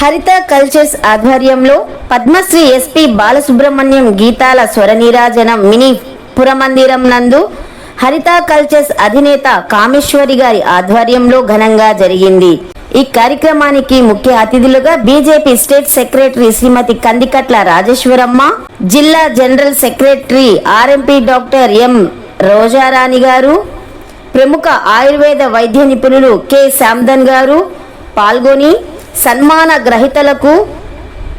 హరిత కల్చర్స్ ఆధ్వర్యంలో పద్మశ్రీ ఎస్పి బాలసుబ్రహ్మణ్యం గీతాల స్వరనీరాజనం మినీ పురమందిరం నందు హరిత కల్చర్స్ అధినేత కామేశ్వరి గారి ఆధ్వర్యంలో ఘనంగా జరిగింది. ఈ కార్యక్రమానికి ముఖ్య అతిథులుగా BJP state secretary Shrimati Kandikatla Rajeswaramma జిల్లా general secretary RMP doctor M Rojarani garu ప్రముఖ ఆయుర్వేద వైద్య నిపుణులు కె. శాందన్ గారు పాల్గొని సన్మాన గ్రహీతలకు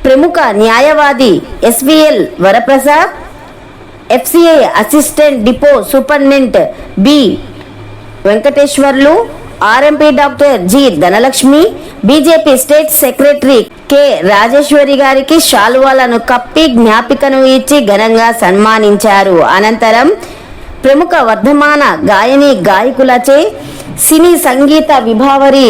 ప్రముఖ న్యాయవాది SVL Varaprasad FCI assistant depot superintendent B Venkateswarlu RMP doctor G Dhanalakshmi BJP state secretary K Rajeswari గారికి శాలువాలను కప్పి జ్ఞాపికను ఇచ్చి ఘనంగా సన్మానించారు. అనంతరం ప్రముఖ వర్ధమాన గాయని గాయకులచే సినీ సంగీత విభావరి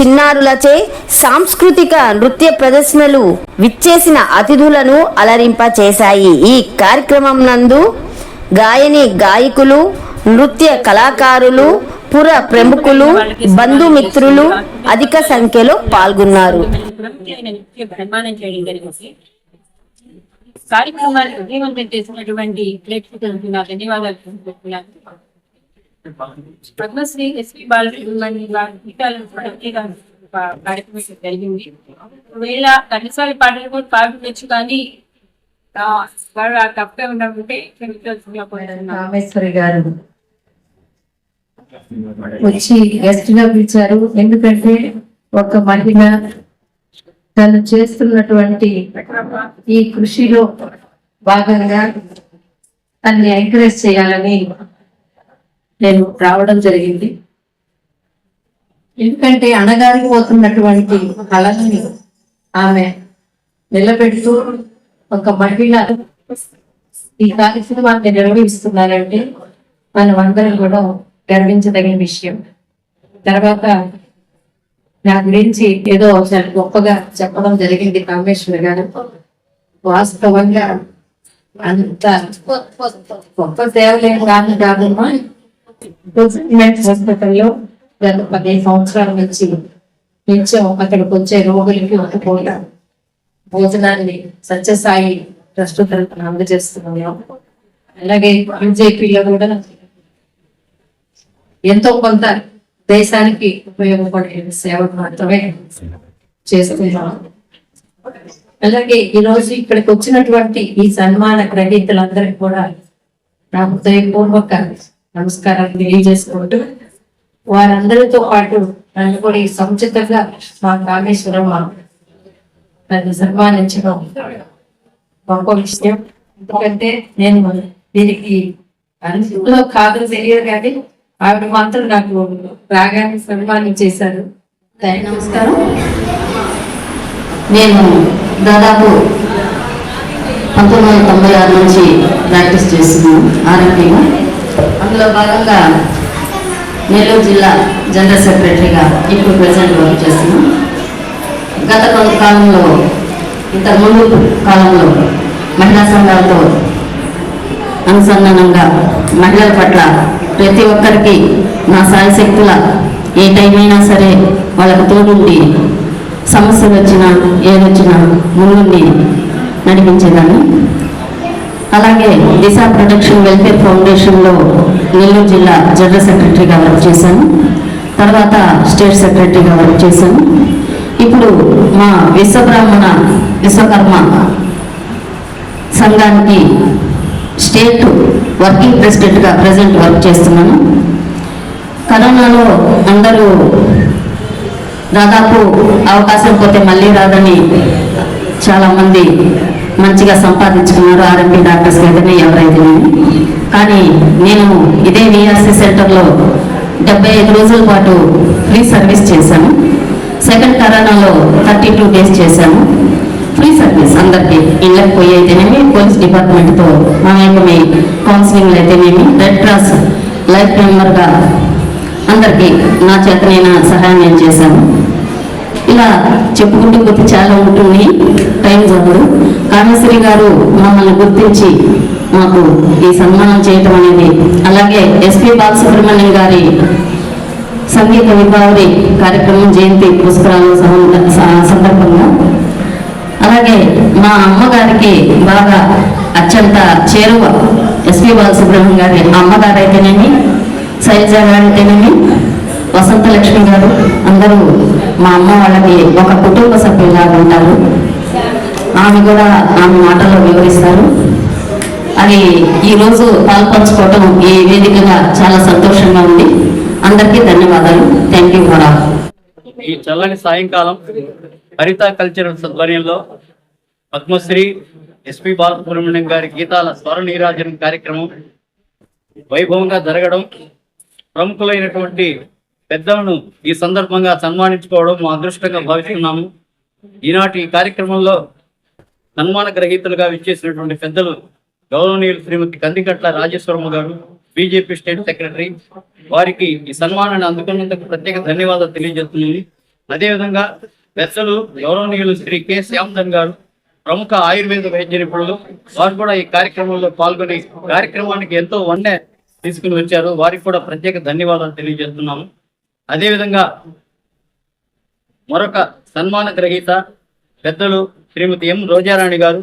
చిన్నారులచే సాంస్కృతిక నృత్య ప్రదర్శనలు విచ్చేసిన అతిథులను అలరింప చేశాయి ఈ కార్యక్రమం నందు గాయని గాయకులు నృత్య కళాకారులు పుర ప్రముఖులు బంధుమిత్రులు అధిక సంఖ్యలో పాల్గొన్నారు. కార్యక్రమాన్ని విజయవంతం చేసినటువంటి ప్రేక్షకులకు నా ధన్యవాదాలు పద్మశ్రీ ఎస్పి బాలసుబ్రహ్మణ్యం గారి కార్యక్రమం జరిగింది. ఒకవేళ కనీసారి పాటలు కూడా పాడుకోవచ్చు కానీ ఆ తప్పే కోరుతున్నాను రామేశ్వరి గారు వచ్చి గెస్ట్గా పిలిచారు. ఎందుకంటే ఒక మహిళ తను చేస్తున్నటువంటి ఈ కృషిలో భాగంగా తన్ని ఎంకరేజ్ చేయాలని నేను రావడం జరిగింది. ఎందుకంటే అణగారిపోతున్నటువంటి కళని ఆమె నిలబెడుతూ ఒక మహిళ ఈ కార్యక్రమాన్ని నిర్వహిస్తున్నారంటే మనం అందరం కూడా గర్వించదగిన విషయం. తర్వాత నా గురించి ఏదో చాలా గొప్పగా చెప్పడం జరిగింది కామేశ్వర్ గారు. వాస్తవంగా అంత గొప్ప సేవలేం కాదు కాదమ్మా. హాస్పిటల్లో గత పదిహేను సంవత్సరాల నుంచి నుంచి అక్కడికి వచ్చే రోగులకి ఒక పూట భోజనాన్ని సత్యసాయి ట్రస్ట్ తరఫున అందజేస్తున్నాము. అలాగే బీజేపీలో కూడా ఎంతో కొంత దేశానికి ఉపయోగపడే సేవలు మాత్రమే చేస్తున్నాం అలాగే ఈ రోజు ఇక్కడికి వచ్చినటువంటి ఈ సన్మాన గ్రహీతలందరికీ కూడా నా హృదయపూర్వక నమస్కారాలు తెలియజేసుకుంటూ వారందరితో పాటు నన్ను కూడా ఈ సముచితంగా మా కామేశ్వరం నన్ను సన్మానించడం గొప్ప విషయం. ఎందుకంటే నేను దీనికి అందులో కాదు తెలియదు కానీ ఆవిడ మాత్రం నాకు రాగానే సన్మానం చేశారు. నమస్కారం. నేను దాదాపు పంతొమ్మిది వందల తొంభై ఆరు నుంచి ప్రాక్టీస్ చేస్తున్నాను ఆరోగ్యంగా అందులో భాగంగా నెల్లూరు జిల్లా జనరల్ సెక్రటరీగా ఇప్పుడు ప్రెసెంట్ వర్క్ చేస్తున్నాం. గత కొంత కాలంలో ఇంతకుముందు కాలంలో మహిళా సంఘాలతో అనుసంధానంగా మహిళల పట్ల ప్రతి ఒక్కరికి నా సాయశక్తుల ఏ టైం అయినా సరే వాళ్ళకు తోడుండి సమస్యలు వచ్చినా ఏదొచ్చినా ముందుండి నడిపించేదాన్ని. అలాగే దిశ ప్రొటెక్షన్ వెల్ఫేర్ ఫౌండేషన్లో నెల్లూరు జిల్లా జనరల్ సెక్రటరీగా వర్క్ చేశాను. తర్వాత స్టేట్ సెక్రటరీగా వర్క్ చేశాను. ఇప్పుడు మా విశ్వబ్రాహ్మణ విశ్వకర్మ సంఘానికి స్టేట్ వర్కింగ్ ప్రెసిడెంట్గా ప్రజెంట్ వర్క్ చేస్తున్నాను. కరోనాలో అందరూ దాదాపు అవకాశం పోతే మళ్ళీ రాదని చాలామంది మంచిగా సంపాదించుకున్నారు ఆర్ఎంపీ డాక్టర్స్ అయితేనే ఎవరైతేనే కానీ నేను ఇదే విఆర్సీ సెంటర్లో డెబ్బై ఐదు రోజుల పాటు ఫ్రీ సర్వీస్ చేశాను. సెకండ్ కరోనాలో థర్టీ టూ డేస్ చేశాను. ఫ్రీ సర్వీస్ అందరికీ ఇళ్ళకి పోయి అయితేనేమి పోలీస్ డిపార్ట్మెంట్తో మమేకమై కౌన్సిలింగ్లు అయితేనేమి రెడ్ క్రాస్ లైఫ్ మెంబర్గా అందరికీ నా చేత నేను సహాయం నేను చేశాను. ఇలా చెప్పుకుంటూ కొద్ది చాలా ఉంటుంది. టైం కామేశ్వరి గారు మమ్మల్ని గుర్తించి మాకు ఈ సన్మానం చేయటం అనేది అలాగే ఎస్పి బాలసుబ్రహ్మణ్యం గారి సంగీత విభావరి కార్యక్రమం జయంతి పురస్కారాల స- సందర్భంగా. అలాగే మా అమ్మగారికి బాగా అత్యంత చేరువ ఎస్పి బాలసుబ్రహ్మణ్యం గారి అమ్మగారు అయితేనేమి శైలజ గారు అయితేనేమి వసంతలక్ష్మి గారు అందరూ మా అమ్మ వాళ్ళకి ఒక కుటుంబ సభ్యులాగా ఉంటారు. ఆమె కూడా ఆమె మాటల్లో వివరిస్తారు. అది ఈ పాల్పంచుకోవటం ఈ వేదికగా చాలా సంతోషంగా ఉంది. అందరికీ ధన్యవాదాలు. థ్యాంక్ యూ ఈ చల్లని సాయంకాలం హరిత కల్చరల్ సద్వర్యంలో పద్మశ్రీ ఎస్పి బాలసుబ్రహ్మణ్యం గారి గీతాల స్వర నీరాజనం కార్యక్రమం వైభవంగా జరగడం ప్రముఖులైనటువంటి పెద్దలను ఈ సందర్భంగా సన్మానించుకోవడం మా అదృష్టంగా భావిస్తున్నాము. ఈనాటి ఈ కార్యక్రమంలో సన్మాన గ్రహీతలుగా విచ్చేసినటువంటి పెద్దలు గౌరవనీయులు శ్రీమతి కందికట్ల రాజేశ్వరమ్మ గారు బీజేపీ స్టేట్ సెక్రటరీ వారికి ఈ సన్మానాన్ని అందుకున్నందుకు ప్రత్యేక ధన్యవాదాలు తెలియజేస్తున్నాను. అదేవిధంగా పెద్దలు గౌరవనీయులు శ్రీ కె. శ్యామ్ధన్ గారు ప్రముఖ ఆయుర్వేద వైద్య నిపుణులు వారు కూడా ఈ కార్యక్రమంలో పాల్గొని కార్యక్రమానికి ఎంతో వన్నె తీసుకుని వచ్చారు. వారికి కూడా ప్రత్యేక ధన్యవాదాలు తెలియజేస్తున్నాము. అదేవిధంగా మరొక సన్మాన గ్రహీత పెద్దలు శ్రీమతి ఎం రోజారాణి గారు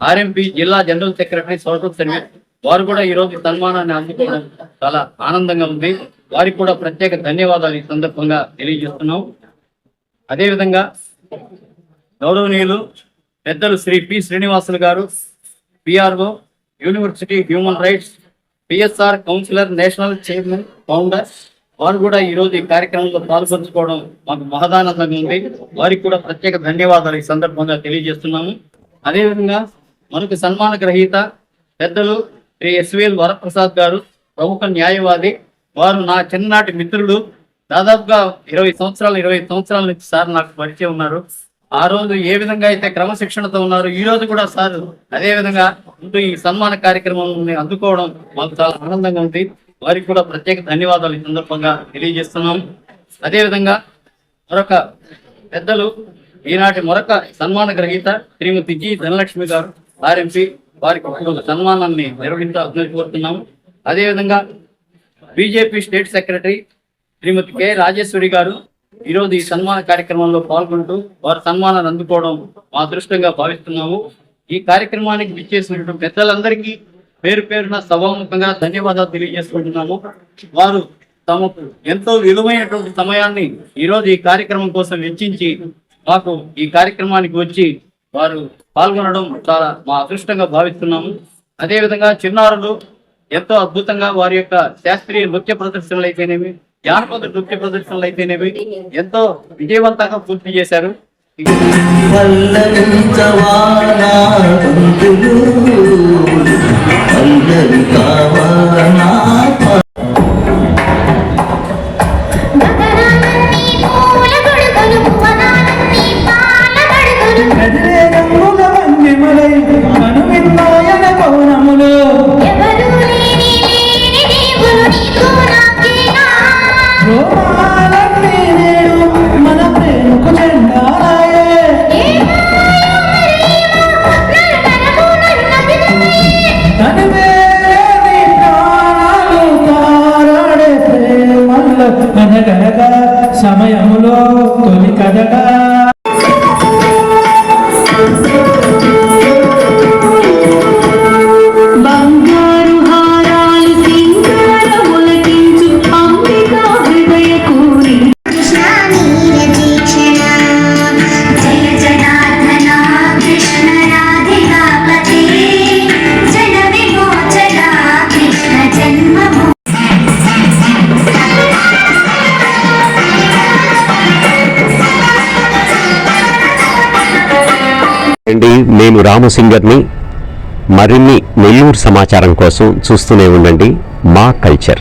ఆర్ఎంపీ జిల్లా జనరల్ సెక్రటరీ సోషల్ సర్వీస్ వారు కూడా ఈ రోజు సన్మానాన్ని అందుకోవడం చాలా ఆనందంగా ఉంది. వారికి కూడా ప్రత్యేక ధన్యవాదాలు ఈ సందర్భంగా తెలియజేస్తున్నాం. అదేవిధంగా గౌరవనీయులు పెద్దలు Shri P Srinivasulu garu PRO university human rights PSR councillor national chairman founder వారు కూడా ఈ రోజు ఈ కార్యక్రమంలో పాల్పంచుకోవడం మాకు మహదానందంగా ఉంది. వారికి కూడా ప్రత్యేక ధన్యవాదాలు ఈ సందర్భంగా తెలియజేస్తున్నాము. అదేవిధంగా మనకు సన్మాన గ్రహీత పెద్దలు శ్రీ ఎస్విఎల్ వరప్రసాద్ గారు ప్రముఖ న్యాయవాది. వారు నా చిన్ననాటి మిత్రులు. దాదాపుగా ఇరవై సంవత్సరాలు ఇరవై సంవత్సరాల నుంచి సార్ నాకు పరిచయం ఉన్నారు. ఆ రోజు ఏ విధంగా అయితే క్రమశిక్షణతో ఉన్నారు ఈ రోజు కూడా సార్ అదే విధంగా ఉంటూ ఈ సన్మాన కార్యక్రమం అందుకోవడం మాకు చాలా ఆనందంగా ఉంది. వారికి కూడా ప్రత్యేక ధన్యవాదాలు ఈ సందర్భంగా తెలియజేస్తున్నాం అదే విధంగా మరొక పెద్దలు ఈనాటి మరొక సన్మాన గ్రహీత శ్రీమతి జి ధనలక్ష్మి గారు ఆర్ఎంపీ వారికి ఒక సన్మానాన్ని నిర్వహించాలని కోరుతున్నాము. అదేవిధంగా BJP state secretary Shrimati K Rajeswari garu ఈరోజు ఈ సన్మాన కార్యక్రమంలో పాల్గొంటూ వారి సన్మానాన్ని అందుకోవడం మా అదృష్టంగా భావిస్తున్నాము. ఈ కార్యక్రమానికి విచ్చేసినటువంటి పెద్దలందరికీ పేరు పేరున సభాముఖంగా ధన్యవాదాలు తెలియజేసుకుంటున్నాము. వారు తమకు ఎంతో విలువైనటువంటి సమయాన్ని ఈరోజు ఈ కార్యక్రమం కోసం వెచ్చించి మాకు ఈ కార్యక్రమానికి వచ్చి వారు పాల్గొనడం చాలా మా అదృష్టంగా భావిస్తున్నాము. అదేవిధంగా చిన్నారులు ఎంతో అద్భుతంగా వారి యొక్క శాస్త్రీయ నృత్య ప్రదర్శనలు అయితేనేమి జానపద నృత్య ప్రదర్శనలు అయితేనేమి ఎంతో విజయవంతంగా పూర్తి చేశారు. அல்லது காவானா నేను రామసింగర్ని మరిన్ని నెల్లూరు సమాచారం కోసం చూస్తూనే ఉండండి మా కల్చర్.